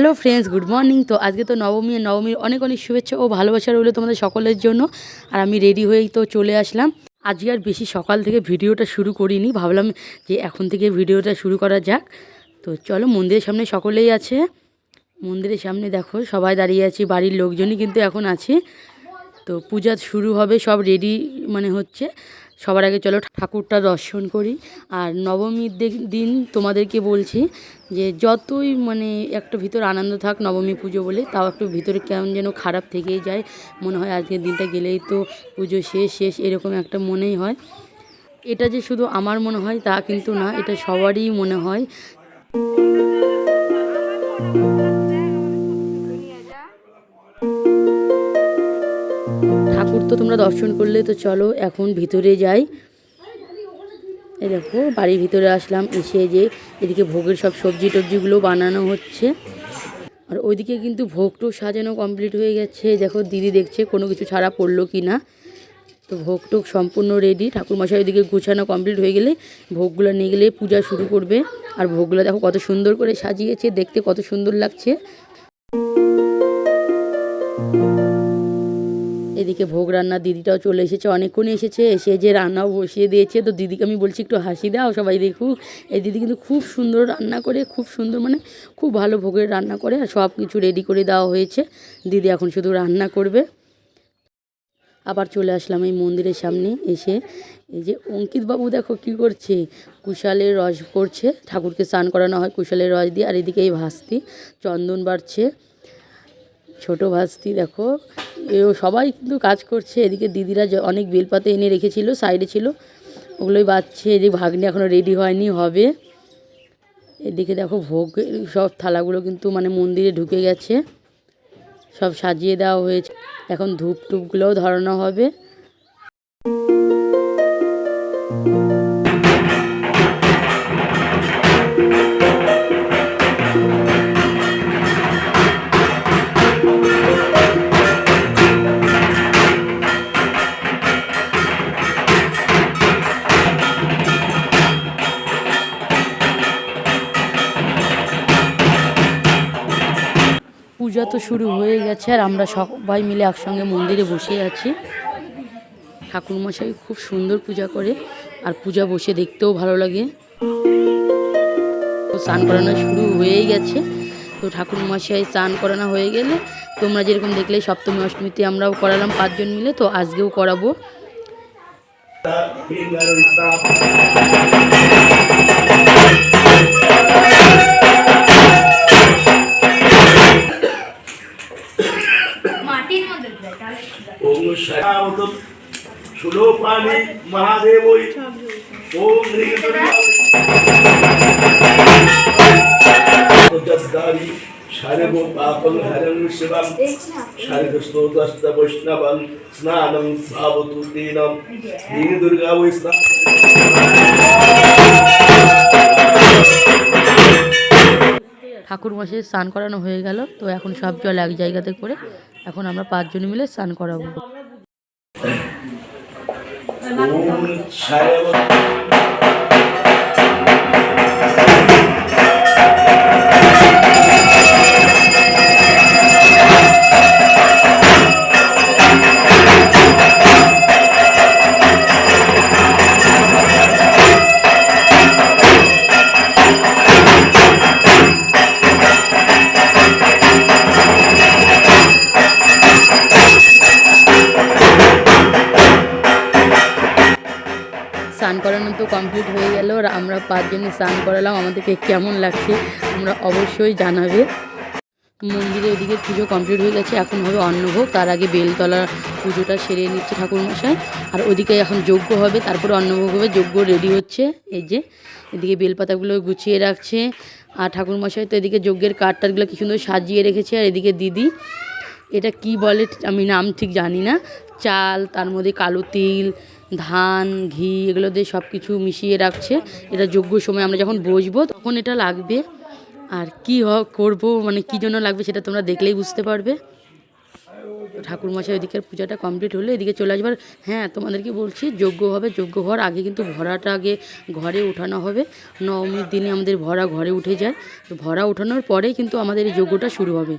Hello friends good morning তো আজকে তো নবমী, নবমীর অনেক অনেক শুভেচ্ছা ও ভালোবাসা রইল তোমাদের সকলের জন্য। আর আমি রেডি হয়েই তো চলে আসলাম। আজকে আর বেশি সকাল থেকে ভিডিওটা শুরু করিনি, ভাবলাম যে এখন থেকে ভিডিওটা শুরু করা যাক। তো চলো মন্দিরের সামনে সকলেই আছে। মন্দিরের সামনে দেখো, সবাই দাঁড়িয়ে আছি, বাড়ির লোকজনই কিন্তু এখন আছে। তো পূজা শুরু হবে, সব রেডি মানে হচ্ছে। সবার আগে চলো ঠাকুরটা দর্শন করি। আর নবমীর দিন তোমাদেরকে বলছি যে যতই মানে একটা ভিতর আনন্দ থাক নবমী পুজো বলে, তাও একটু ভিতরে কেমন যেন খারাপ থেকেই যায়। মনে হয় আজকের দিনটা গেলেই তো পুজো শেষ শেষ, এরকম একটা মনেই হয়। এটা যে শুধু আমার মনে হয় তা কিন্তু না, এটা সবারই মনে হয়। তো তোমরা দর্শন করলে, তো চলো এখন ভিতরে যাই। এই দেখো, বাড়ির ভিতরে আসলাম, এসে যে এদিকে ভোগের সব সবজি টবজিগুলো বানানো হচ্ছে। আর ওইদিকে কিন্তু ভোগটো সাজানো কমপ্লিট হয়ে গেছে। দেখো, দিদি দেখছে কোনো কিছু ছাড়া পড়ল কি না। তো ভোগ টোগ সম্পূর্ণ রেডি ঠাকুরমশাই ওইদিকে গুছানো কমপ্লিট হয়ে গেলে ভোগগুলো নিয়ে গেলে পূজা শুরু করবে। আর ভোগগুলো দেখো কত সুন্দর করে সাজিয়েছে, দেখতে কত সুন্দর লাগছে। এদিকে ভোগ রান্না দিদিটাও চলে এসেছে অনেকক্ষণ এসেছে। এসে যে রান্নাও বসিয়ে দিয়েছে, তো দিদিকে আমি বলছি একটু হাসি দাও সবাই দেখুক। এই দিদি কিন্তু খুব সুন্দর রান্না করে, খুব সুন্দর মানে খুব ভালো ভোগের রান্না করে আর সব কিছু রেডি করে দেওয়া হয়েছে। দিদি এখন শুধু রান্না করবে। আবার চলে আসলাম এই মন্দিরের সামনে এসে। এই যে অঙ্কিত বাবু দেখো কি করছে, কুশালের রস করছে ঠাকুরকে স্নান করানো হয় কুশালের রস দিয়ে, আর এদিকে এই ভাস্তি চন্দন বাড়ছে। ছোট ভাস্তি, দেখো। এও সবাই কিন্তু কাজ করছে। এদিকে দিদিরা অনেক বেলপাতা এনে রেখেছিল, সাইডে ছিল। ওগুলোই বাজছে এদিকে ভাগ্নি এখনও রেডি হয়নি, হবে। এদিকে দেখো ভোগ, সব থালাগুলো কিন্তু মানে মন্দিরে ঢুকে গেছে। সব সাজিয়ে দেওয়া হয়েছে। এখন ধূপ টুপগুলোও ধরানো হবে। শুরু হয়ে গেছে আর আমরা সবাই মিলে একসঙ্গে মন্দিরে বসে আছি। ঠাকুরমশাই খুব সুন্দর পূজা করে আর পূজা বসে দেখতেও ভালো লাগে। স্নান করানো শুরু হয়েই গেছে। তো ঠাকুরমশাই স্নান করানো হয়ে গেলে তোমরা যেরকম দেখলে সপ্তমী, অষ্টমীতে আমরাও করালাম পাঁচজন মিলে, তো আজকেও করাবো। মাটির স্নান। ঠাকুরমশাই স্নান করানো হয়ে গেল তো এখন সব জল এক জায়গাতে করে এখন আমরা পাঁচজন মিলে স্নান করাবো। গেল আর আমরা পাঁচজনে স্নান করালাম। আমাদেরকে কেমন লাগছে তোমরা অবশ্যই জানাবে। মন্দিরে ওদিকে পুজো কমপ্লিট হয়ে গেছে, এখন হবে অন্নভোগ। তার আগে বেলতলা পুজোটা সেরে নিচ্ছে ঠাকুরমশাই। আর ওদিকে এখন যজ্ঞ হবে, তারপরে অন্নভোগ হবে, যজ্ঞ রেডি হচ্ছে। এই যে, এদিকে বেলপাতাগুলো গুছিয়ে রাখছে। আর ঠাকুরমশাই তো এদিকে যজ্ঞের কাঠটাগুলো কি সুন্দর সাজিয়ে রেখেছে। আর এদিকে দিদি, এটা কি বলে আমি নাম ঠিক জানি না। চাল, তার মধ্যে কালো তিল ধান, ঘি, এগুলো দিয়ে সব কিছু মিশিয়ে রাখছে। এটা যোগ্য সময় আমরা যখন বসবো তখন এটা লাগবে। আর কি করব মানে কি জন্য লাগবে সেটা তোমরা দেখলেই বুঝতে পারবে। ঠাকুর ঠাকুরমশাই ওইদিকের পূজাটা কমপ্লিট হলে, এদিকে চলে আসবার। হ্যাঁ তোমাদেরকে বলছি যজ্ঞ হবে, যোগ্য হওয়ার আগে কিন্তু ভরাটা আগে ঘরে উঠানো হবে। নবমীর দিনে আমাদের ভরা ঘরে উঠে যায়। তো ভরা উঠানোর পরেই কিন্তু আমাদের এই যজ্ঞটা শুরু হবে।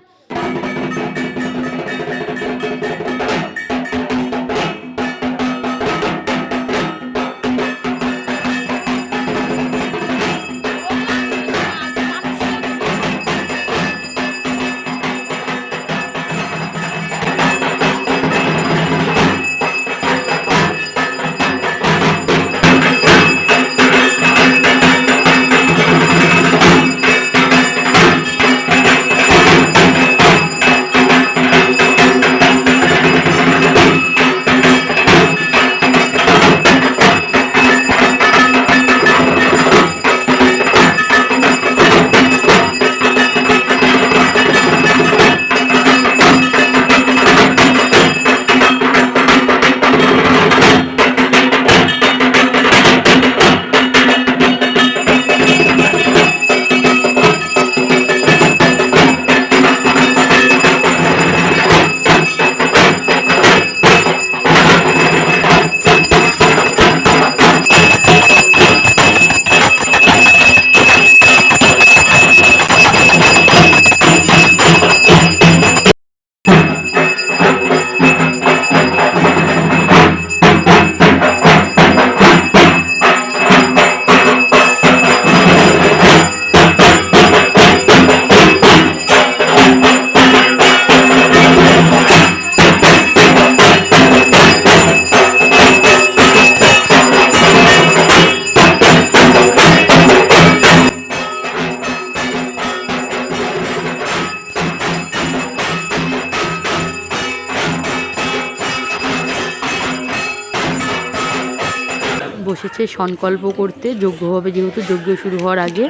বসেছে সংকল্প করতে যোগ্য হবে, যেহেতু যজ্ঞ শুরু হওয়ার আগে।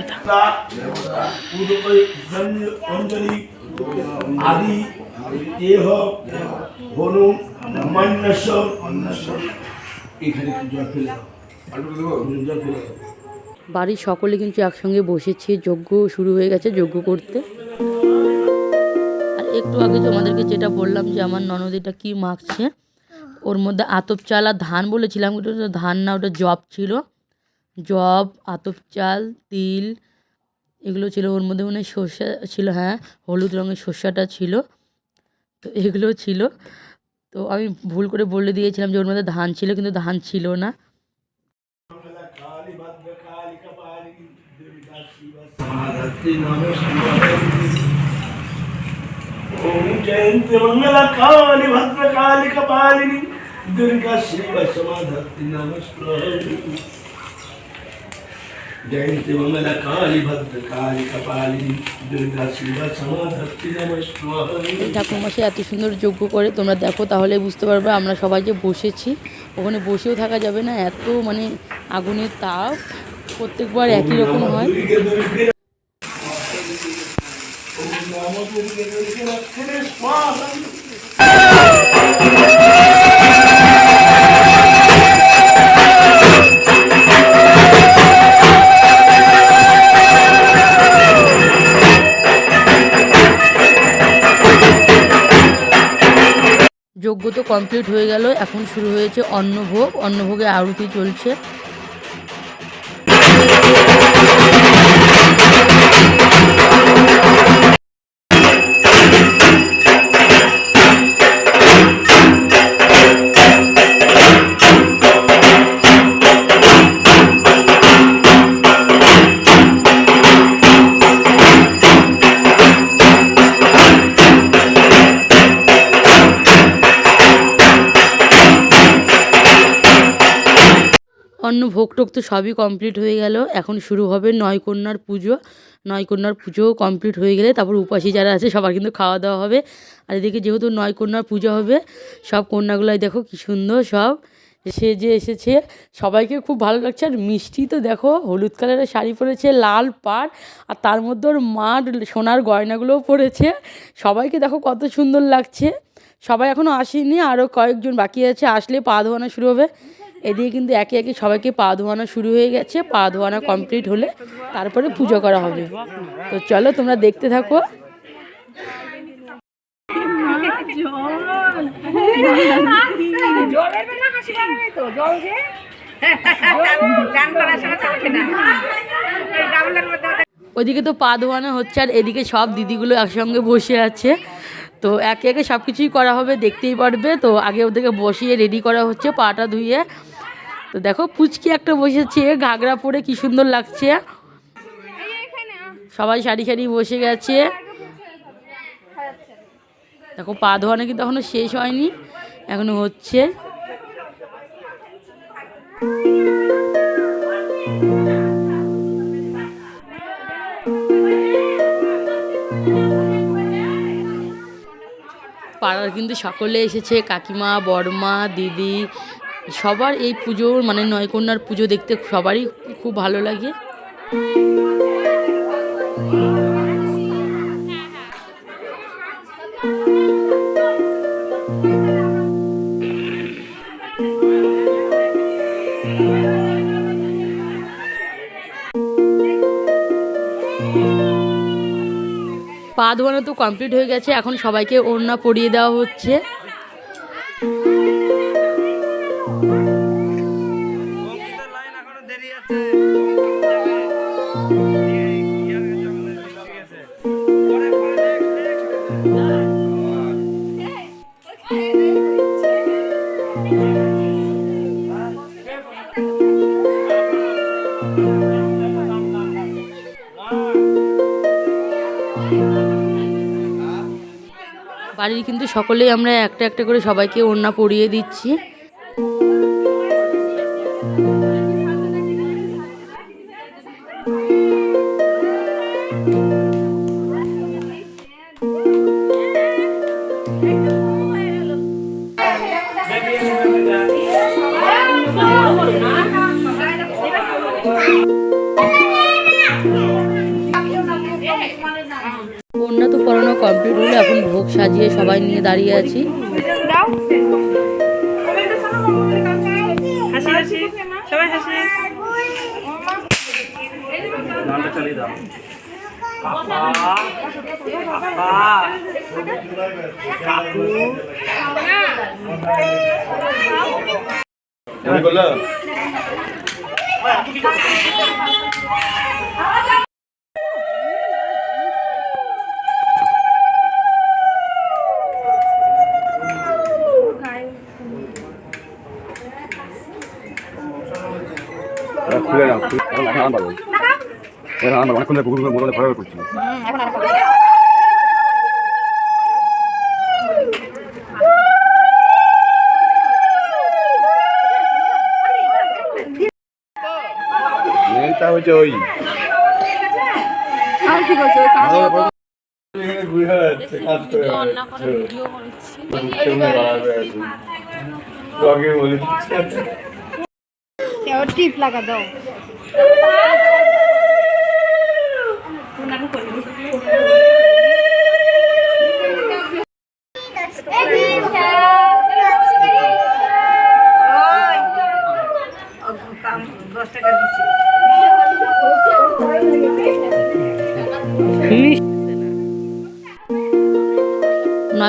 বাড়ির সকলে কিন্তু একসঙ্গে বসেছে, যজ্ঞ শুরু হয়ে গেছে, যজ্ঞ করতে। আর একটু আগে তোমাদেরকে যেটা বললাম যে আমার ননদিটা কি মাখছে ওর মধ্যে আতপ চাল আর ধান বলেছিলাম, ওটা ধান না, ওটা জব ছিল। জব আতপ চাল, তিল, এগুলো ছিল। ওর মধ্যে মনে সর্ষে ছিল হ্যাঁ হলুদ রঙের সর্ষাটা ছিল, তো এগুলো ছিল। তো আমি ভুল করে বলে দিয়েছিলাম যে ওর মধ্যে ধান ছিল, কিন্তু ধান ছিল না। ওম জয়ন্তি মঙ্গলা কালী, ভদ্রকালী, কপালিনী। দুর্গা শিব সমাধত্রী নমস্কার জয়ন্তি মঙ্গলা কালী ভদ্রকালী কপালিনী দুর্গা শিব সমাধত্রী নমস্কার এই ঠাকুরমশাই এত সুন্দর যজ্ঞ করে তোমরা দেখো তাহলে বুঝতে পারবে আমরা সবাই যে বসেছি। ওখানে বসেও থাকা যাবে না এত মানে আগুনের তাপ প্রত্যেকবার একই রকম হয়। দুর্গে কমপ্লিট হয়ে গেল। এখন শুরু হয়েছে অন্নভোগ। অন্নভোগে আরতি চলছে। অন্য ভোগ টোগ তো সবই কমপ্লিট হয়ে গেল। এখন শুরু হবে নয়কন্যার পুজো। নয়কন্যার পুজো কমপ্লিট হয়ে গেলে তারপর উপাসী যারা আছে সবার কিন্তু খাওয়া দাওয়া হবে। আর এদিকে যেহেতু নয়কন্যার পুজো হবে, সব কন্যাগুলাই দেখো কি সুন্দর সব। সে যে এসেছে, সবাইকে খুব ভালো লাগছে। আর মিষ্টি তো দেখো, হলুদ কালারের শাড়ি পরেছে, লাল পাড়, আর তার মধ্যে ওর মা সোনার গয়নাগুলোও পরেছে। সবাইকে দেখো কত সুন্দর লাগছে। সবাই এখনও আসেনি আরও কয়েকজন বাকি আছে। আসলে পা ধোয়ানো শুরু হবে। এদিকে কিন্তু একে একে সবাইকে পা ধোয়ানো শুরু হয়ে গেছে। পা ধোয়ানো কমপ্লিট হলে তারপরে পুজো করা হবে। তো চলো তোমরা দেখতে থাকো। ওইদিকে তো পা ধোয়ানো হচ্ছে আর এদিকে সব দিদিগুলো একসঙ্গে বসে আছে। তো একে একে সব কিছুই করা হবে, দেখতেই পারবে। তো আগে ওদেরকে বসিয়ে রেডি করা হচ্ছে পাটা ধুয়ে। তো দেখো পুচকি একটা বসেছে, ঘাগরা পরে কি সুন্দর লাগছে। সবাই সারি সারি বসে গেছে। দেখো পা ধোয়ানো কিন্তু এখনও শেষ হয়নি, এখনও হচ্ছে। পাড়ার কিন্তু সকলে এসেছে, কাকিমা, বড়মা, দিদি সবার এই পুজোর মানে নয়কন্যার পুজো দেখতে সবারই খুব ভালো লাগে। পা ধোয়ানো তো কমপ্লিট হয়ে গেছে, এখন সবাইকে ওড়না পরিয়ে দেওয়া হচ্ছে। বাড়ির কিন্তু সকলেই আমরা একটা একটা করে সবাইকে ওড়না পরিয়ে দিচ্ছি। কমপ্লিট হলো এখন ভোগ সাজিয়ে সবাই নিয়ে দাঁড়িয়ে আছি। হাসি হাসি সবাই হাসি খুলে নাও পাবো এখন আরাম পাবো অনেকক্ষণ ধরে মোবাইলে ভয় করছিল হচ্ছে ওই। ঘুরে কাজ করে এখন? তোকে বলে দিচ্ছে। টিপ লাগা দাও দশ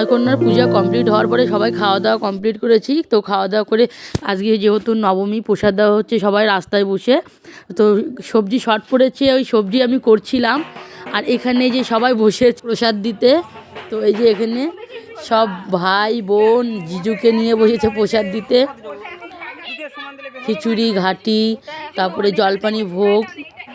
নয়কন্যার পূজা কমপ্লিট হওয়ার পরে সবাই খাওয়া দাওয়া কমপ্লিট করেছি। তো খাওয়া দাওয়া করে আজকে যেহেতু নবমী, প্রসাদ দেওয়া হচ্ছে সবাই রাস্তায় বসে। তো সবজি শর্ট পড়েছে, ওই সবজি আমি করছিলাম। আর এখানে যে সবাই বসে প্রসাদ দিতে, তো এই যে এখানে সব ভাই, বোন জিজুকে নিয়ে বসেছে প্রসাদ দিতে। খিচুড়ি, ঘাটি, তারপরে জলপানি ভোগ।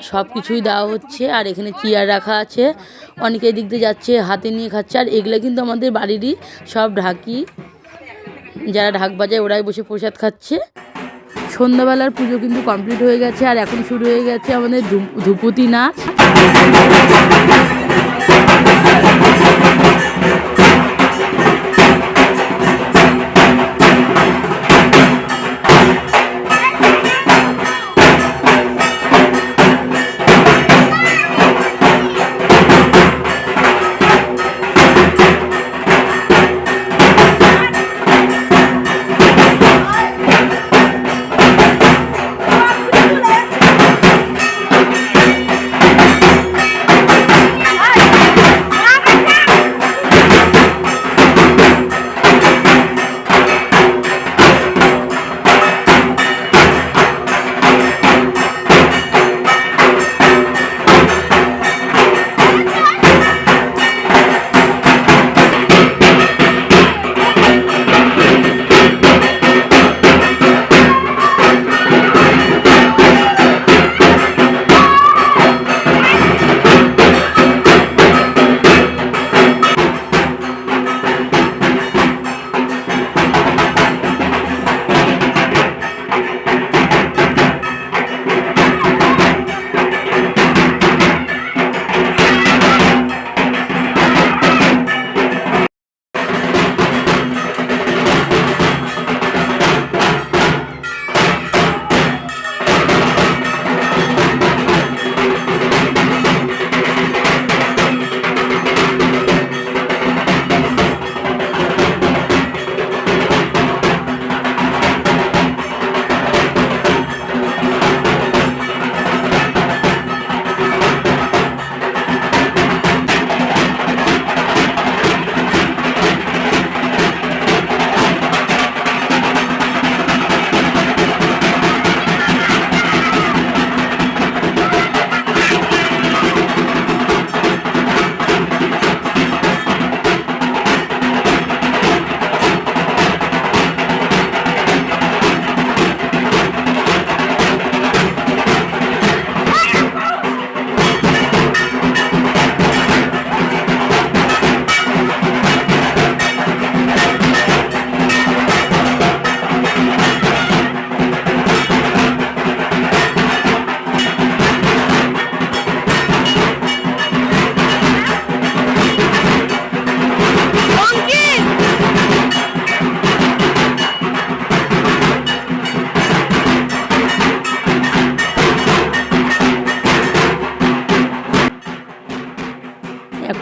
সব কিছুই দেওয়া হচ্ছে, আর এখানে চেয়ার রাখা আছে। অনেকে এদিক দিয়ে যাচ্ছে, হাতে নিয়ে খাচ্ছে, আর এগুলো কিন্তু আমাদের বাড়িরই সব ঢাকি। যারা ঢাক বাজায় ওরাই বসে প্রসাদ খাচ্ছে। সন্ধ্যাবেলার পুজো কিন্তু কমপ্লিট হয়ে গেছে, আর এখন শুরু হয়ে গেছে আমাদের ধূপ- ধূপতি নাচ।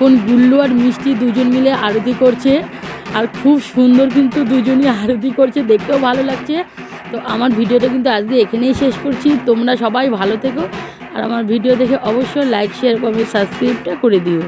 এখন গুল্লু আর মিষ্টি দুজন মিলে আরতি করছে। আর খুব সুন্দর কিন্তু দুজনই আরতি করছে, দেখতেও ভালো লাগছে। তো আমার ভিডিওটা কিন্তু আজকে এখানেই শেষ করছি। তোমরা সবাই ভালো থেকো। আর আমার ভিডিও দেখে অবশ্যই লাইক শেয়ার কমেন্ট সাবস্ক্রাইবটা করে দিও।